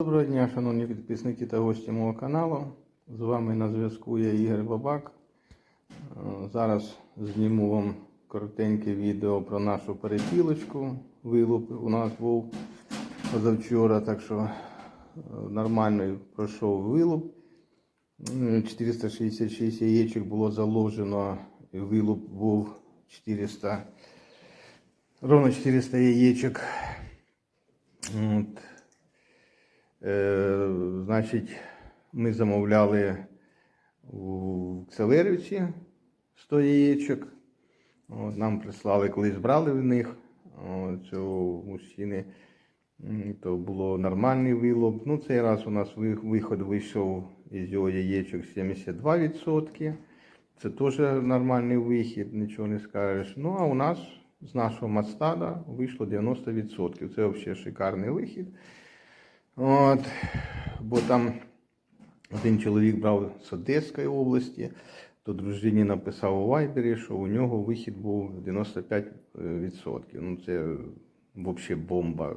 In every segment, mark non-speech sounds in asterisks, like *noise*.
Доброго дня, шановні підписники та гості мого каналу. З вами на зв'язку я Ігор Бабак. Е, Зараз зніму вам коротеньке відео про нашу перепілочку. Вилуп у нас був позавчора, так що е, нормально пройшов вилуп. 466 яєчок було заложено, вилуп був 400, ровно 400 яєчок. От. Е, значить, ми замовляли у Кселерівці 100 яєчок. От, нам прислали, колись брали в них цього мужчини. То було нормальний вилов. Ну, цей раз у нас ви- виход вийшов із його яєчок 72%. Це теж нормальний вихід, нічого не скажеш. Ну, а у нас з нашого мастада вийшло 90%. Це взагалі шикарний вихід. От, бо там один чоловік брав з Одеської області, то дружині написав у Вайбері, що у нього вихід був 95%. Ну це взагалі бомба.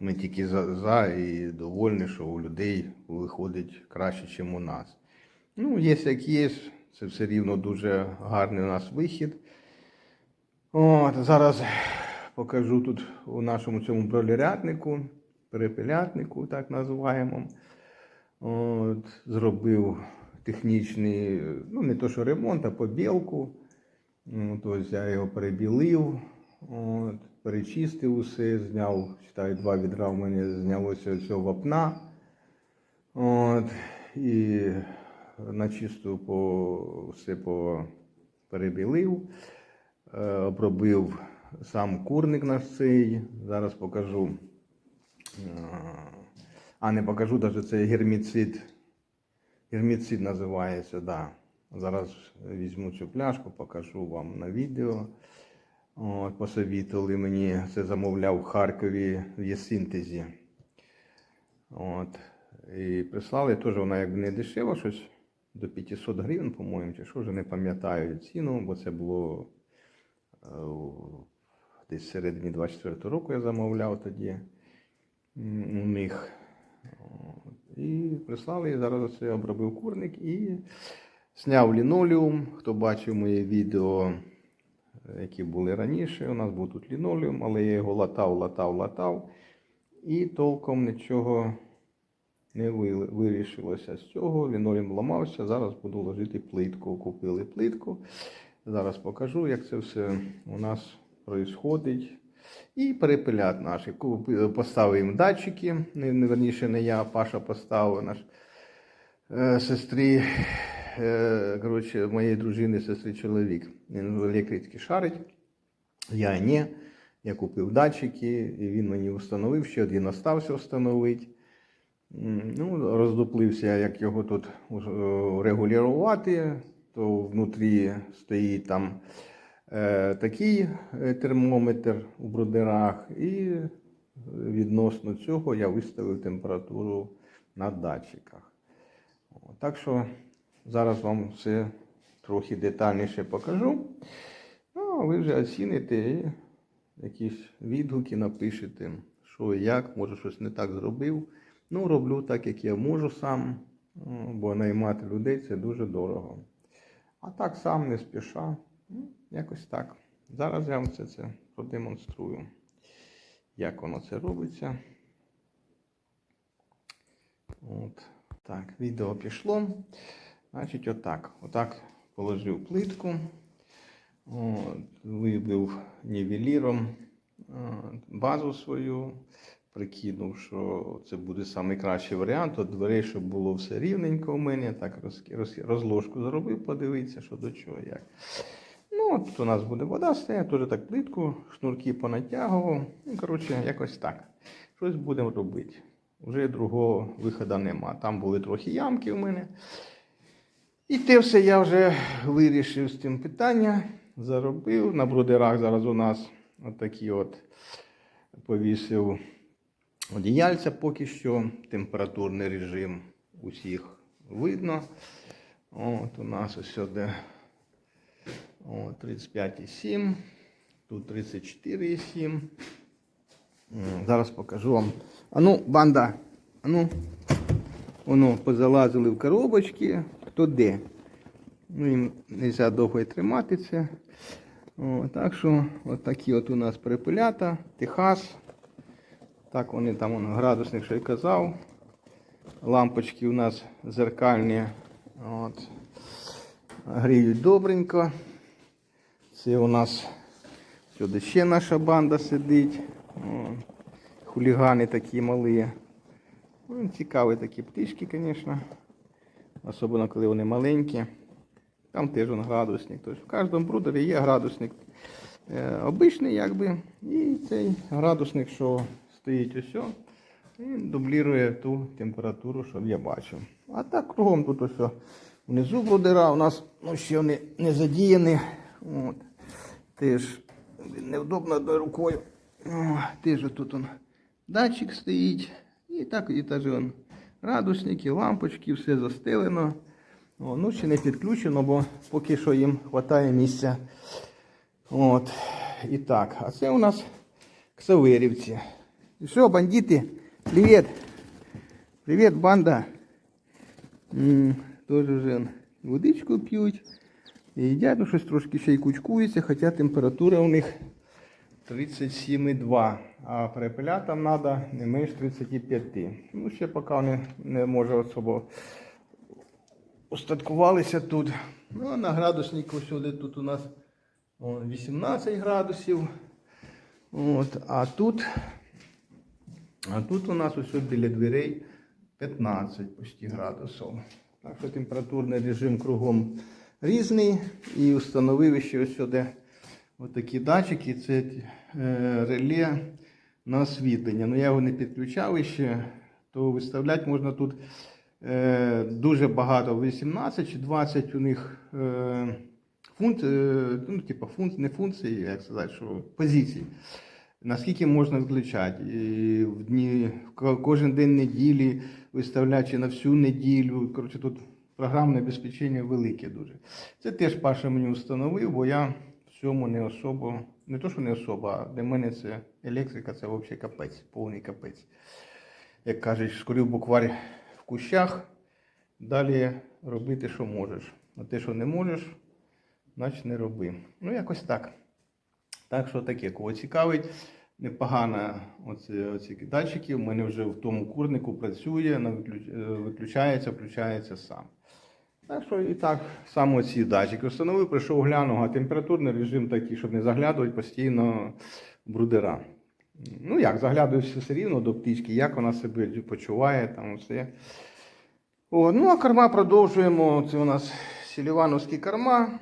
Ми тільки за, за і довольні, що у людей виходить краще, ніж у нас. Ну, є як є, це все рівно дуже гарний у нас вихід. От, зараз покажу тут у нашому цьому бролерятнику, перепелятнику, так називаємо. От, зробив технічний, ну не то що ремонт, а побілку. Тобто я його перебілив, от, перечистив усе, зняв, читаю, два відра в мене знялося цього вапна. От, і на чисту по, все по, перебілив, е, обробив сам курник наш цей. Зараз покажу. А не покажу навіть це герміцид. Герміцид називається, да. Зараз візьму цю пляшку, покажу вам на відео. От, посовітували мені, це замовляв в Харкові в Єсинтезі. От. І прислали теж вона якби не дешева, щось до 500 гривень, по-моєму, чи що вже не пам'ятаю ціну, бо це було е, десь середині 24 року я замовляв тоді у них. І прислали, і зараз це обробив курник і зняв лінолеум. Хто бачив моє відео, які були раніше, у нас був тут лінолеум, але я його латав, латав, латав. І толком нічого не вирішилося з цього. Лінолеум ламався. Зараз буду ложити плитку. Купили плитку. Зараз покажу, як це все у нас відбувається. І перепелят наші. Купи- Поставив їм датчики. Не, не верніше не я, Паша поставив наш е, сестрі. Е, коротше, моєї дружини, сестри чоловік. Він в шарить. Я ні. Я купив датчики, і він мені встановив, ще один остався встановити. Ну, роздуплився, як його тут е, регулювати, то внутрі стоїть там е, такий е, термометр у бродерах, і відносно цього я виставив температуру на датчиках. Так що зараз вам все трохи детальніше покажу. Ну, а ви вже оціните і якісь відгуки напишете, що і як, може щось не так зробив. Ну, роблю так, як я можу сам, бо наймати людей це дуже дорого. А так сам не спіша. Якось так. Зараз я вам все це продемонструю, як воно це робиться. От. Так, відео пішло. Значить, отак. Отак положив плитку. От, вибив нівеліром базу свою, прикинув, що це буде найкращий варіант. От дверей, щоб було все рівненько у мене. Так роз, роз, розложку зробив, подивитися, що до чого, як. Тут у нас буде вода стоять, теж так плитку, шнурки понатягував. Ну, коротше, якось так. Щось будемо робити. Вже другого виходу нема. Там були трохи ямки у мене. І те все я вже вирішив з цим питання, заробив. На брудерах зараз у нас отакі от повісив одіяльця поки що. Температурний режим усіх видно. От у нас ось сюди 35,7, тут 34,7. Зараз покажу вам. А ну, банда, ну, воно позалазили в коробочки, хто де. Ну, їм не можна довго тримати це. О, так що, от такі от у нас перепелята, Техас. Так вони там он, градусник, що й казав. Лампочки у нас зеркальні. От. Гріють добренько. Це у нас сюди ще наша банда сидить. Хулігани такі малі. Ну, цікаві такі птички, звісно. Особливо, коли вони маленькі. Там теж он градусник. Тобто в кожному брудері є градусник е, обичний, якби, і цей градусник, що стоїть ось, він дублірує ту температуру, що я бачу. А так кругом тут ось внизу брудера у нас ну, ще вони не задіяні. От. Теж невдобно одною рукою. О, теж тут он датчик стоїть. І так і теж он градусники, лампочки, все застелено. О, ну, ще не підключено, бо поки що їм вистачає місця. От. І так, а це у нас ксаверівці. І що, бандити? Привіт! Привіт, банда! Тоже вже водичку п'ють. І їдять, ну щось трошки ще й кучкується, хоча температура у них 37,2, а перепелятам треба не менш 35. Ну, ще поки вони не може особо устаткувалися тут. Ну, на градуснику сюди тут у нас 18 градусів. От, а тут, а тут у нас ось біля дверей 15 почти градусів. Так що температурний режим кругом різний. І встановив ще ось сюди отакі датчики. Це е, реле на освітлення. Ну я його не підключав ще, то виставляти можна тут е, дуже багато, 18 чи 20 у них е, е, ну, типу, функцій, не функції, як сказати, що позицій. Наскільки можна включати? І в дні, кожен день неділі виставляючи на всю неділю. Коротше, тут програмне забезпечення велике дуже. Це теж Паша мені встановив, бо я в цьому не особо, не то, що не особо, а для мене це електрика, це взагалі капець, повний капець. Як кажуть, скорів букварь в кущах, далі робити, що можеш. А те, що не можеш, значить не роби. Ну, якось так. Так що таке, кого цікавить, непогано оці, оці датчики. У мене вже в тому курнику працює, е, виключається, включається сам. Так що і так само ці датчики встановив, прийшов глянув, а температурний режим такий, щоб не заглядувати постійно брудера. Ну як, заглядаюся все рівно до птички, як вона себе почуває, там все. О, ну а корма продовжуємо. Це у нас сілівановські корма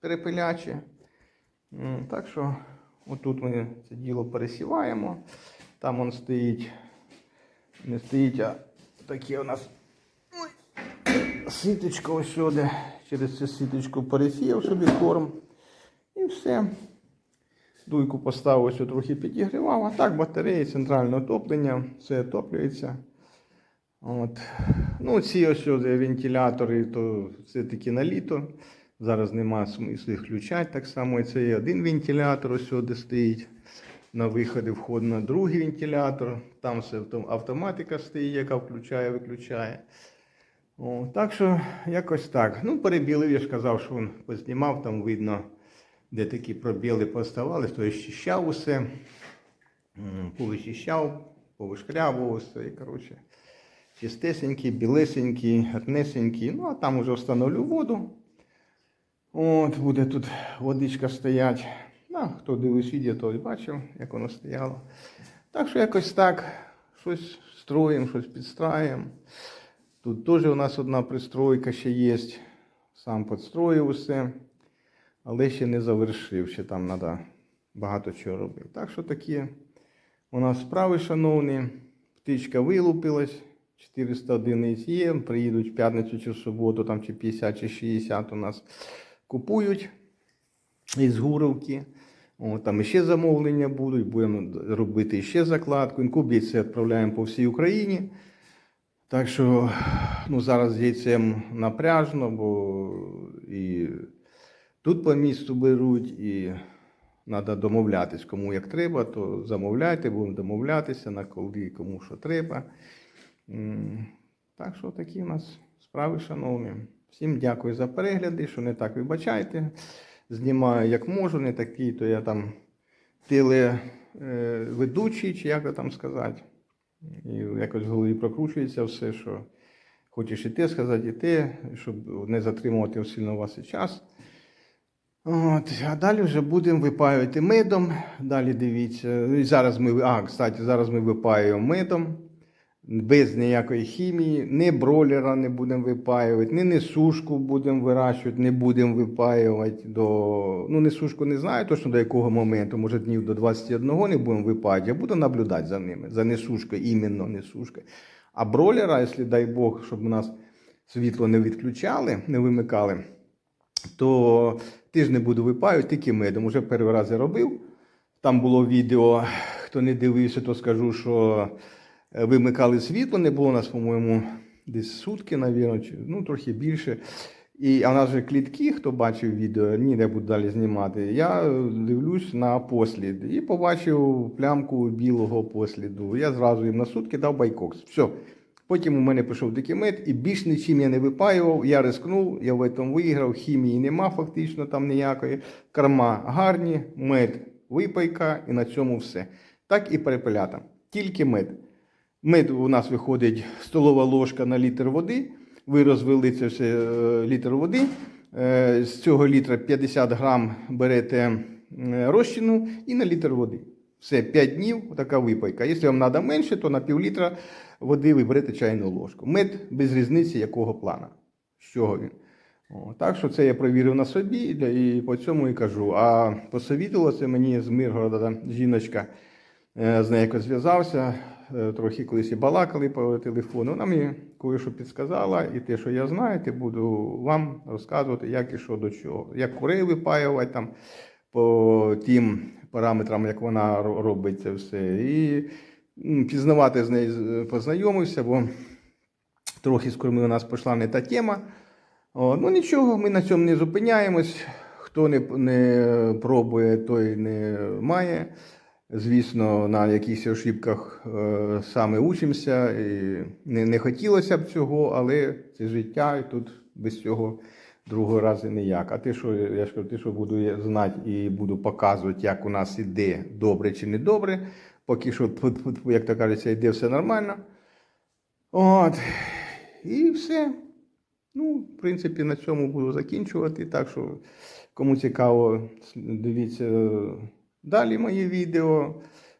перепилячі. Так що отут ми це діло пересіваємо. Там он стоїть, не стоїть, а таке у нас ой, ситочко ось сюди. Через цю ситочку пересіяв собі корм. І все. Дуйку поставив, ось трохи підігрівав, а так батареї, центральне отоплення, все отоплюється. От. Ну, ці ось вентилятори, то це таки на літо. Зараз нема смислу їх включати. Так само це є один вентилятор, ось сюди стоїть. На виході вход на другий вентилятор. Там все автоматика стоїть, яка включає, виключає. О, так що якось так. Ну, перебілив, я ж казав, що він познімав, там видно, де такі пробіли поставали, то щищав усе, повичищав, повишкрябував все. І, коротше, чистесенький, білесенький, гарнесенький. Ну, а там вже встановлю воду. От, буде тут водичка стоять. Ну, хто дивився відео, той бачив, як воно стояло. Так що якось так, щось строїмо, щось підстраємо. Тут теж у нас одна пристройка ще є. Сам підстроїв усе, але ще не завершив, ще там треба багато чого робити. Так що такі у нас справи, шановні. Птичка вилупилась, 400 одиниць є, приїдуть в п'ятницю чи в суботу, там чи 50 чи 60 у нас купують із Гуровки. О, там ще замовлення будуть, будемо робити ще закладку. Інкубацію відправляємо по всій Україні. Так що ну, зараз з яйцем напряжно, бо і тут по місту беруть, і треба домовлятись, кому як треба, то замовляйте, будемо домовлятися, на коли кому що треба. Так що такі у нас справи, шановні. Всім дякую за перегляди, що не так вибачайте. Знімаю як можу, не такий, то я там телеведучий, чи як то там сказати. І якось в голові прокручується все, що хочеш і те сказати, і те, щоб не затримувати сильно вас і час. От, а далі вже будемо випаювати медом. Далі дивіться. Зараз ми, а, кстати, зараз ми випаюємо медом. Без ніякої хімії, ні бролера не будемо випаювати, ні несушку будемо вирощувати, не будемо випаювати до. Ну, несушку не знаю точно до якого моменту, може днів до 21 не будемо випаювати. Я буду наблюдати за ними, за несушкою, іменно несушкою. А бролера, якщо дай Бог, щоб у нас світло не відключали, не вимикали, то ти ж не буду випаювати, тільки медом. Уже перший раз я робив. Там було відео, хто не дивився, то скажу, що вимикали світло, не було у нас, по-моєму, десь сутки, навірно, ну трохи більше. І, а нас же клітки, хто бачив відео, ні, не буду далі знімати. Я е, дивлюсь на послід і побачив плямку білого посліду. Я зразу їм на сутки дав байкокс. Все. Потім у мене пішов дикімет, і більш нічим я не випаював. Я рискнув, я в цьому виграв. Хімії нема фактично там ніякої. Карма гарні, мед, випайка, і на цьому все. Так і перепелята. Тільки мед. Мед у нас виходить столова ложка на літр води. Ви розвели це все е, літр води. Е, З цього літра 50 грам берете розчину і на літр води. Все, 5 днів така випайка. Якщо вам треба менше, то на пів літра води ви берете чайну ложку. Мед без різниці якого плана. З чого він. О, так що це я провірив на собі і по цьому і кажу. А посовітувалася мені з Миргорода жіночка, е, з нею зв'язався, трохи колись і балакали по телефону. Вона мені кое-що підсказала, і те, що я знаю, те буду вам розказувати, як і що до чого. Як курей випаювати там по тим параметрам, як вона робить це все. І пізнавати з нею познайомився, бо трохи з кормою у нас пішла не та тема. О, ну нічого, ми на цьому не зупиняємось. Хто не, не пробує, той не має. Звісно, на якихось ошибках е, саме учимося. І не, не хотілося б цього, але це життя, і тут без цього другого разу ніяк. А ти що, я ж кажу, ти що буду знати і буду показувати, як у нас іде добре чи не добре. Поки що, *laughs* як то кажеться, йде все нормально. От. І все. Ну, в принципі, на цьому буду закінчувати. Так що, кому цікаво, дивіться далі мої відео.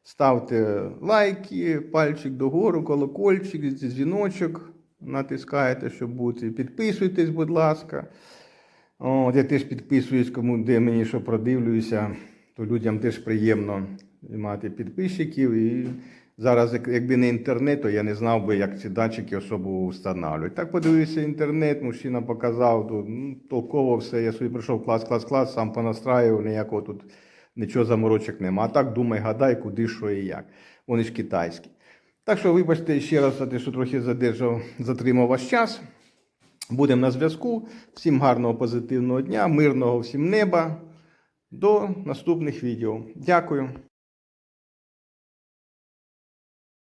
Ставте лайки, пальчик догору, колокольчик, дзвіночок натискаєте, щоб бути. Підписуйтесь, будь ласка. От, я теж підписуюсь, кому де мені що продивлююся, то людям теж приємно мати підписчиків. І зараз, якби не інтернет, то я не знав би, як ці датчики особо встановлюють. Так подивився інтернет, мужчина показав, то, ну, толково все. Я собі прийшов клас, клас, клас, сам понастраював, ніякого тут нічого заморочок нема. А так думай, гадай, куди, що і як. Вони ж китайські. Так що, вибачте ще раз за те, що трохи задержав, затримав ваш час. Будемо на зв'язку. Всім гарного позитивного дня, мирного всім неба. До наступних відео. Дякую.